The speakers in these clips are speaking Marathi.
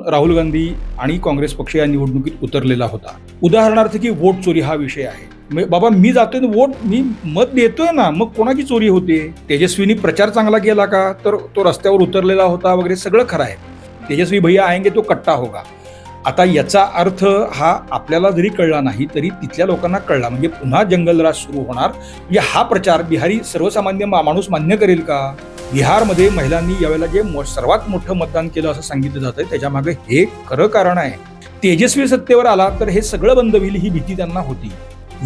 राहुल गांधी आणि काँग्रेस पक्ष या निवडणुकीत उतरलेला होता. उदाहरणार्थ की वोट चोरी हा विषय आहे. बाबा मी जातोय वोट मी मत देतोय ना मग कोणाची चोरी होते? तेजस्वीनी प्रचार चांगला केला का? तर तो रस्त्यावर उतरलेला होता वगैरे सगळं खरं आहे. तेजस्वी भैया आएंगे तो कट्टा होगा. आता याचा अर्थ हा आपल्याला जरी कळला नाही तरी तिथल्या लोकांना कळला. म्हणजे पुन्हा जंगलराज सुरू होणार. म्हणजे हा प्रचार बिहारी सर्वसामान्य माणूस मान्य करेल का? बिहारमध्ये महिलांनी यावेळेला जे सर्वात मोठं मतदान केलं असं सांगितलं जातं त्याच्यामागे हे खरं कारण आहे. तेजस्वी सत्तेवर आला तर हे सगळं बंद होईल ही भीती त्यांना होती.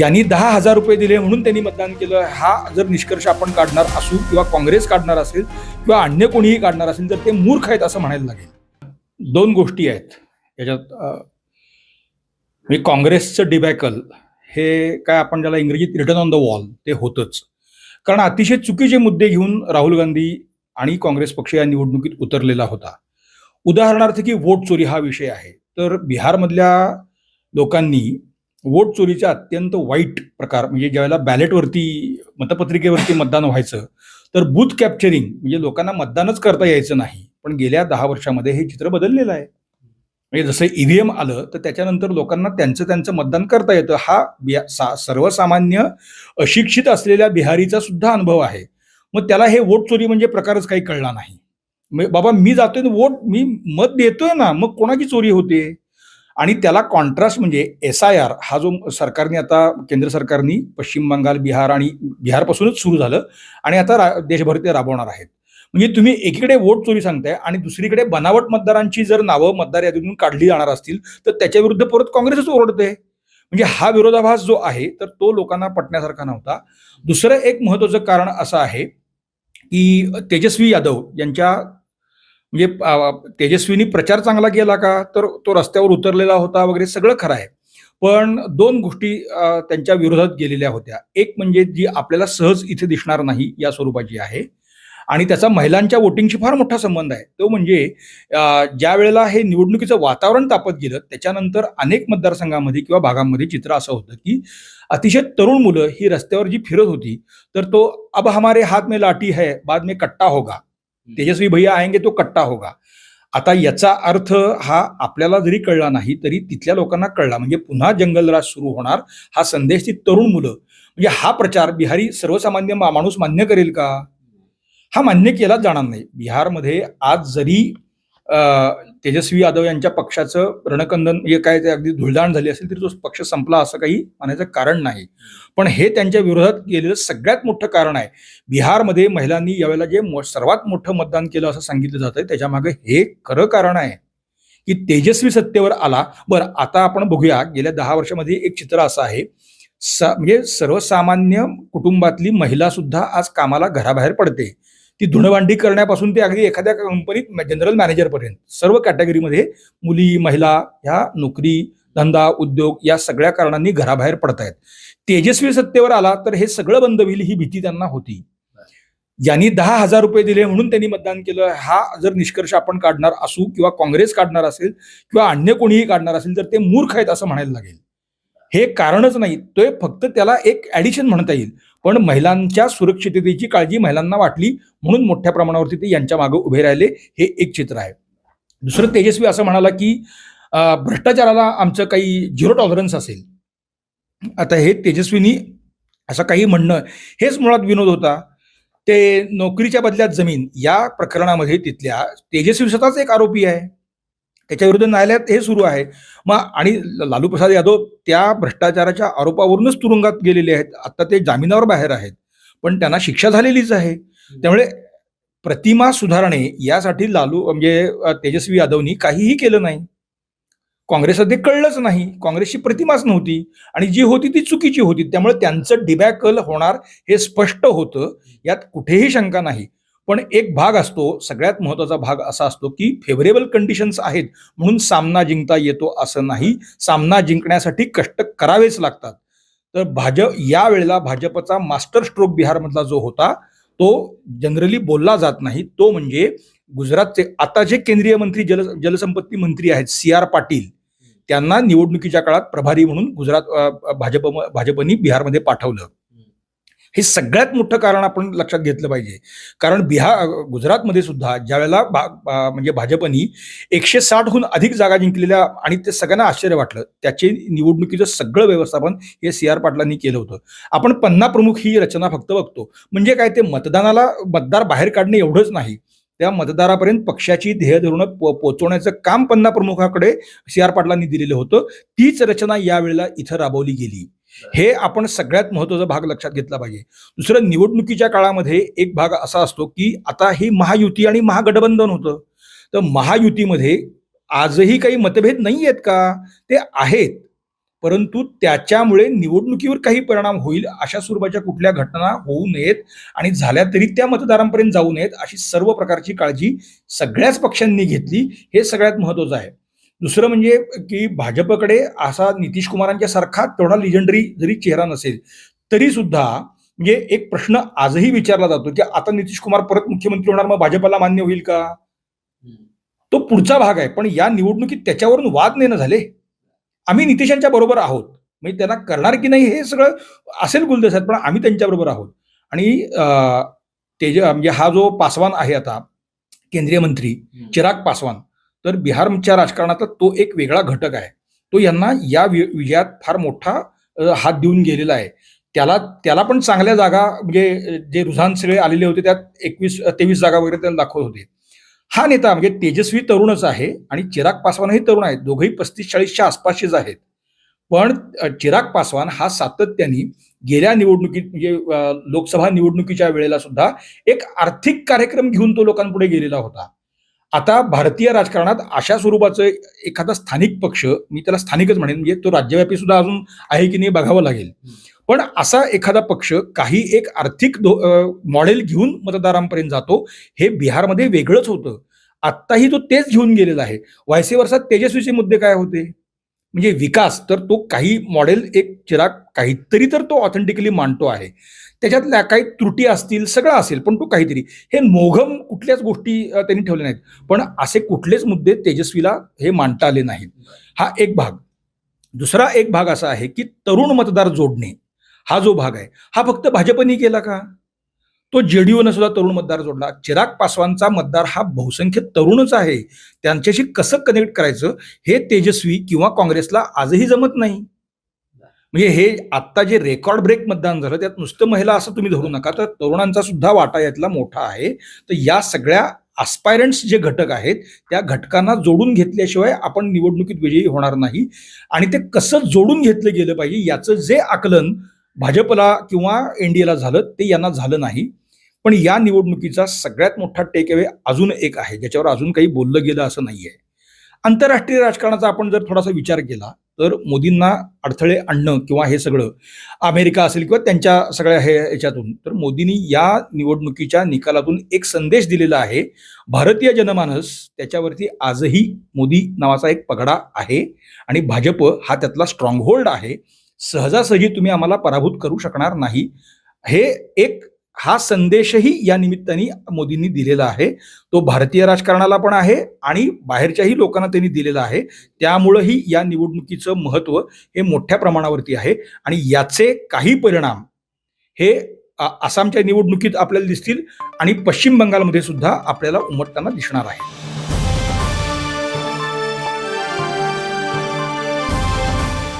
यांनी दहा हजार रुपये दिले म्हणून त्यांनी मतदान केलं हा जर निष्कर्ष आपण काढणार असू किंवा काँग्रेस काढणार असेल किंवा अन्य कोणीही काढणार असेल तर ते मूर्ख आहेत असं म्हणायला लागेल. दोन गोष्टी आहेत. याच्यात मी काँग्रेसचं डिबॅकल हे काय आपण ज्याला इंग्रजीत रिटर्न ऑन द वॉल ते होतंच. कारण अतिशय चुकीचे मुद्दे घेऊन राहुल गांधी आणि काँग्रेस पक्ष या निवडणुकीत उतरलेला होता. उदाहरणार्थ की वोट चोरी हा विषय आहे. तर बिहारमधल्या लोकांनी वोट चोरीचा अत्यंत वाईट प्रकार म्हणजे ज्यावेळेला बॅलेटवरती मतपत्रिकेवरती मतदान व्हायचं तर बूथ कॅप्चरिंग म्हणजे लोकांना मतदानच करता यायचं नाही. पण गेल्या दहा वर्षामध्ये हे चित्र बदललेलं आहे. म्हणजे जसं ईव्हीएम आलं तर त्याच्यानंतर लोकांना त्यांचं त्यांचं मतदान करता येतं. हा बिहा सा सर्वसामान्य अशिक्षित असलेल्या बिहारीचा सुद्धा अनुभव आहे. मग त्याला हे वोट चोरी म्हणजे प्रकारच काही कळला नाही. म्हणजे बाबा मी जातोय वोट मी मत देतोय ना मग कोणाची चोरी होते? आणि त्याला कॉन्ट्रास्ट म्हणजे एस आय आर हा जो सरकारने आता केंद्र सरकारने पश्चिम बंगाल बिहार आणि बिहारपासूनच सुरू झालं. आणि आता रा- देशभर ते राबवणार आहेत. म्हणजे तुम्ही एकीकडे वोट चोरी सांगताय आणि दुसरीकडे बनावट मतदारांची जर नावं मतदार यादीतून काढली जाणार असतील तर त्याच्या विरुद्ध परत काँग्रेसच ओरडते म्हणजे हा विरोधाभास जो आहे तर तो लोकांना पटण्यासारखा नव्हता. दुसरं एक महत्वाचं कारण असं आहे की तेजस्वी यादव यांच्या म्हणजे तेजस्वीनी प्रचार चांगला केला का? तर तो रस्त्यावर उतरलेला होता वगैरे सगळं खरं आहे. पण दोन गोष्टी त्यांच्या विरोधात गेलेल्या होत्या. एक म्हणजे जी आपल्याला सहज इथे दिसणार नाही या स्वरूपाची आहे. आणि त्याचा महिलांच्या वोटिंगशी फार मोठा संबंध आहे. तो म्हणजे ज्या वेळेला हे निवडणुकीचं वातावरण तापत गेलं त्याच्यानंतर अनेक मतदारसंघामध्ये किंवा भागांमध्ये चित्र असं होतं की अतिशय तरुण मुलं ही रस्त्यावर जी फिरत होती तर तो अब हमारे हात में लाठी है बाद में कट्टा होगा. तेजस्वी भैया आएंगे तो कट्टा होगा. आता याचा अर्थ हा आपल्याला जरी कळला नाही तरी तिथल्या लोकांना कळला. म्हणजे पुन्हा जंगलराज सुरू होणार हा संदेश ती तरुण मुलं. म्हणजे हा प्रचार बिहारी सर्वसामान्य माणूस मान्य करेल का? हा मान्य केलाच जाणार नाही. बिहारमध्ये आज जरी तेजस्वी यादव यांच्या पक्षाचं रणकंदन म्हणजे काय ते अगदी धुळदाण झाली असेल तरी तो पक्ष संपला असं काही म्हणायचं कारण नाही. पण हे त्यांच्या विरोधात गेलेलं सगळ्यात मोठं कारण आहे. बिहारमध्ये महिलांनी यावेळेला जे मो- सर्वात मोठं मतदान केलं असं सांगितलं जातं त्याच्यामागे हे खरं कारण आहे. की तेजस्वी सत्तेवर आला. बरं आता आपण बघूया गेल्या दहा वर्षामध्ये एक चित्र असं आहे. स म्हणजे सर्वसामान्य कुटुंबातली महिला सुद्धा आज कामाला घराबाहेर पडते. ती धुणभांडी करण्यापासून ते अगदी एखाद्या कंपनीत जनरल मॅनेजरपर्यंत सर्व कॅटेगरीमध्ये मुली महिला ह्या नोकरी धंदा उद्योग या सगळ्या कारणांनी घराबाहेर पडत आहेत तेजस्वी सत्तेवर आला तर हे सगळं बंद होईल ही भीती त्यांना होती. यांनी दहा हजार रुपये दिले म्हणून त्यांनी मतदान केलं हा जर निष्कर्ष आपण काढणार असू किंवा काँग्रेस काढणार असेल किंवा अन्य कोणीही काढणार असेल तर ते मूर्ख आहेत असं म्हणायला लागेल. हे कारणच नाही ते फक्त त्याला एक ऍडिशन म्हणता येईल. पण महिलांच्या सुरक्षिततेची काळजी महिलांना वाटली म्हणून मोठ्या प्रमाणावरती ते यांच्या मागे उभे राहिले. हे एक चित्र आहे. दुसरं तेजस्वी असं म्हणाला की भ्रष्टाचाराला आमचं काही झिरो टॉलरन्स असेल. आता हे तेजस्वीनी असं काही म्हणणं हेच मुळात विनोद होता. ते नोकरीच्या बदल्यात जमीन या प्रकरणामध्ये तिथल्या तेजस्वी स्वतःच एक आरोपी आहे. त्याच्या विरुद्ध न्यायालयात हे सुरू आहे. मग आणि लालू प्रसाद यादव त्या भ्रष्टाचाराच्या आरोपावरूनच तुरुंगात गेलेले आहेत. आता ते जामिनावर बाहेर आहेत. पण त्यांना शिक्षा झालेलीच आहे. त्यामुळे प्रतिमा सुधारणे यासाठी लालू म्हणजे तेजस्वी यादवनी काहीही केलं नाही. काँग्रेसला ते कळलंच नाही. काँग्रेसची प्रतिमाच नव्हती. आणि जी होती ती चुकीची होती. त्यामुळे त्यांचं डिबॅकल होणार हे स्पष्ट होतं. यात कुठेही शंका नाही. पण एक भाग असतो सगळ्यात महत्त्वाचा भाग असा असतो की फेवरेबल कंडिशन्स आहेत म्हणून सामना जिंकता येतो असं नाही. सामना जिंकण्यासाठी कष्ट करावेच लागतात. तर भाजप या वेळेला भाजपचा मास्टर स्ट्रोक बिहारमधला जो होता तो जनरली बोलला जात नाही. तो म्हणजे गुजरातचे आता जे केंद्रीय मंत्री जल जलसंपत्ती मंत्री आहेत सी आर पाटील त्यांना निवडणुकीच्या काळात प्रभारी म्हणून गुजरात भाजप भाजपनी बिहारमध्ये पाठवलं. हे सगळ्यात मोठं कारण आपण लक्षात घेतलं पाहिजे. कारण बिहार गुजरातमध्ये सुद्धा ज्यावेळेला भा भा- म्हणजे भाजपनी एकशे साठहून अधिक जागा जिंकलेल्या आणि ते सगळ्यांना आश्चर्य वाटलं त्याचे निवडणुकीचं सगळं व्यवस्थापन हे सी आर पाटलांनी केलं होतं. आपण पन्ना प्रमुख ही रचना फक्त बघतो. म्हणजे काय ते मतदानाला मतदार बाहेर काढणे एवढंच नाही. त्या मतदारापर्यंत पक्षाची ध्येय धोरणं पो पोचवण्याचं काम पन्ना प्रमुखाकडे सी आर पाटलांनी दिलेलं होतं. तीच रचना यावेळेला इथं राबवली गेली. हे आपण सगळ्यात महत्त्वाचा भाग लक्षात घेतला पाहिजे. दुसरं निवडणुकीच्या काळामध्ये एक भाग असा असतो की आता ही महायुती आणि महागठबंधन होतं. तर महायुतीमध्ये आजही काही मतभेद नाही आहेत का? ते आहेत. परंतु त्याच्यामुळे निवडणुकीवर काही परिणाम होईल अशा स्वरूपाच्या कुठल्या घटना होऊ नयेत आणि झाल्या तरी त्या मतदारांपर्यंत जाऊ नयेत अशी सर्व प्रकारची काळजी सगळ्याच पक्षांनी घेतली. हे सगळ्यात महत्वाचं आहे. दुसरं म्हणजे की भाजपकडे असा नितीश कुमारांच्या सारखा तेवढा लिजंडरी जरी चेहरा नसेल तरी सुद्धा म्हणजे एक प्रश्न आजही विचारला जातो की आता नितीश कुमार परत मुख्यमंत्री होणार मग भाजपला मान्य होईल का? तो पुढचा भाग आहे पण या निवडणुकीत त्याच्यावरून वाद नेणं झाले. आम्ही नितीशांच्या बरोबर आहोत. म्हणजे त्यांना करणार की नाही हे सगळं असेल गुलदस्त्यात पण आम्ही त्यांच्याबरोबर आहोत. आणि तेज म्हणजे हा जो पासवान आहे आता केंद्रीय मंत्री चिराग पासवान तर बिहारच्या राजकारणातला तो एक वेगळा घटक आहे. तो यांना या वि- विजयात फार मोठा हात देऊन गेलेला आहे. त्याला त्याला पण चांगल्या जागा म्हणजे जे रुझान सगळे आलेले होते त्यात एकवीस तेवीस जागा वगैरे त्याला दाखवत होते. हा नेता म्हणजे तेजस्वी तरुणच आहे आणि चिराग पासवानही तरुण आहेत. दोघंही पस्तीस चाळीसच्या आसपासचेच आहेत. पण चिराग पासवान हा सातत्याने गेल्या निवडणुकीत म्हणजे लोकसभा निवडणुकीच्या वेळेला सुद्धा एक आर्थिक कार्यक्रम घेऊन तो लोकांपुढे गेलेला होता. आता भारतीय राजकारणात अशा स्वरूपाचं एखादा स्थानिक पक्ष मी त्याला स्थानिकच म्हणेन म्हणजे तो राज्यव्यापी सुद्धा अजून आहे की नाही बघावं लागेल. पण असा एखादा पक्ष काही एक आर्थिक मॉडेल घेऊन मतदारांपर्यंत जातो हे बिहारमध्ये वेगळंच होतं. आत्ताही तो तेच घेऊन गेलेला आहे. वायसे वर्षात तेजस्वीचे मुद्दे काय होते? म्हणजे विकास तर तो काही मॉडेल एक चिराग काहीतरी तर तो ऑथेंटिकली मांडतो आहे. त्याच्यातल्या काही त्रुटी असतील सगळं असेल पण तो काहीतरी. हे मोघम कुठल्याच गोष्टी त्यांनी ठेवल्या नाहीत. पण असे कुठलेच मुद्दे तेजस्वीला हे मांडता आले नाहीत. हा एक भाग. दुसरा एक भाग असा आहे की तरुण मतदार जोडणे. हा जो भाग आहे. हा फक्त भाजपनी केला का? तो जेडीयूनं सुद्धा तरुण मतदार जोडला. चिराग पासवानचा मतदार हा बहुसंख्य तरुणच आहे. त्यांच्याशी कसं कनेक्ट करायचं हे तेजस्वी किंवा काँग्रेसला आजही जमत नाही. म्हणजे हे आत्ता जे रेकॉर्ड ब्रेक मतदान झालं त्यात नुसतं महिला असं तुम्ही धरू नका. तर तरुणांचा सुद्धा वाटा यातला मोठा आहे. तर या सगळ्या आस्पायरंट्स जे घटक आहेत त्या घटकांना जोडून घेतल्याशिवाय आपण निवडणुकीत विजयी होणार नाही. आणि ते कसं जोडून घेतलं गेलं पाहिजे याचं जे आकलन भाजपला किंवा एनडीएला झालं ते यांना झालं नाही. पण या निवडणुकीचा सगळ्यात मोठा टेक अवे अजून एक आहे ज्याच्यावर अजून काही बोललं गेलं असं नाही आहे आंतरराष्ट्रीय राजकारणाचा आपण जर थोडासा विचार केला तर मोदींना अडथळे आणणं किंवा हे सगळं अमेरिका असेल किंवा त्यांच्या सगळ्या हे याच्यातून तर मोदींनी या निवडणुकीच्या निकालातून एक संदेश दिलेला आहे भारतीय जनमानस त्याच्यावरती आजही मोदी नावाचा एक पगडा आहे आणि भाजप हा त्यातला स्ट्रॉंगहोल्ड आहे. सहजासहजी तुम्ही आम्हाला पराभूत करू शकणार नाही. हे एक हा संदेशही या निमित्ताने मोदींनी दिलेला आहे. तो भारतीय राजकारणाला पण आहे आणि बाहेरच्याही लोकांना त्यांनी दिलेला आहे. त्यामुळंही या निवडणुकीचं महत्त्व हे मोठ्या प्रमाणावरती आहे आणि याचे काही परिणाम हे आसामच्या निवडणुकीत आपल्याला दिसतील आणि पश्चिम बंगालमध्ये सुद्धा आपल्याला उमटताना दिसणार आहे.